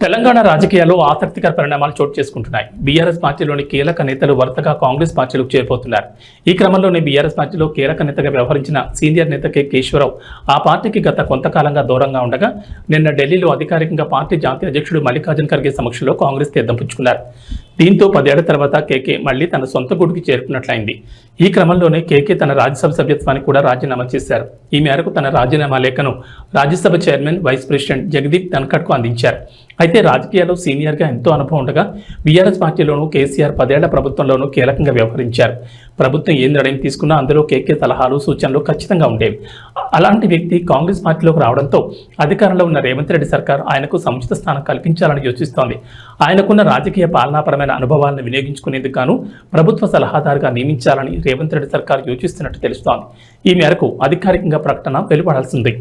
తెలంగాణ రాజకీయాల్లో ఆసక్తికర పరిణామాలు చోటు చేసుకుంటున్నాయి. బీఆర్ఎస్ పార్టీలోని కీలక నేతలు వరుసగా కాంగ్రెస్ పార్టీలకు చేరిపోతున్నారు ఈ క్రమంలోనే బీఆర్ఎస్ పార్టీలో కీలక నేతగా వ్యవహరించిన సీనియర్ నేత కె. కేశ్వరరావు ఆ పార్టీకి గత కొంతకాలంగా దూరంగా ఉండగా నిన్న ఢిల్లీలో అధికారికంగా పార్టీ జాతీయ అధ్యక్షుడు మల్లికార్జున్ ఖర్గే సమక్షంలో కాంగ్రెస్ తీర్థం పుచ్చుకున్నారు. దీంతో పదేళ్ళ తర్వాత కేకే మళ్ళీ తన సొంత గూటికి చేరుకున్నట్లయింది. ఈ క్రమంలోనే కేకే తన రాజ్యసభ సభ్యత్వానికి కూడా రాజీనామా చేశారు. ఈ మేరకు తన రాజీనామా లేఖను Rajya Sabha chairman vice president Jagdeep ధన్ఖడ్కు అందించారు. అయితే రాజకీయాల్లో సీనియర్గా ఎంతో అనుభవం ఉండగా బీఆర్ఎస్ పార్టీలోనూ కేసీఆర్ పదేళ్ళ ప్రభుత్వంలోనూ కీలకంగా వ్యవహరించారు. ప్రభుత్వం ఏ నిర్ణయం తీసుకున్నా అందులో కేకే సలహాలు సూచనలు ఖచ్చితంగా ఉండేవి. అలాంటి వ్యక్తి కాంగ్రెస్ పార్టీలోకి రావడంతో అధికారంలో ఉన్న రేవంత్ రెడ్డి సర్కార్ ఆయనకు సముచిత స్థానం కల్పించాలని యోచిస్తోంది. ఆయనకున్న రాజకీయ పాలనాపరమైన అనుభవాలను వినియోగించుకునేందుకు గాను ప్రభుత్వ సలహాదారుగా నియమించాలని రేవంత్ రెడ్డి సర్కార్ యోచిస్తున్నట్టు తెలుస్తోంది. ఈ మేరకు అధికారికంగా ప్రకటన వెలువడాల్సింది.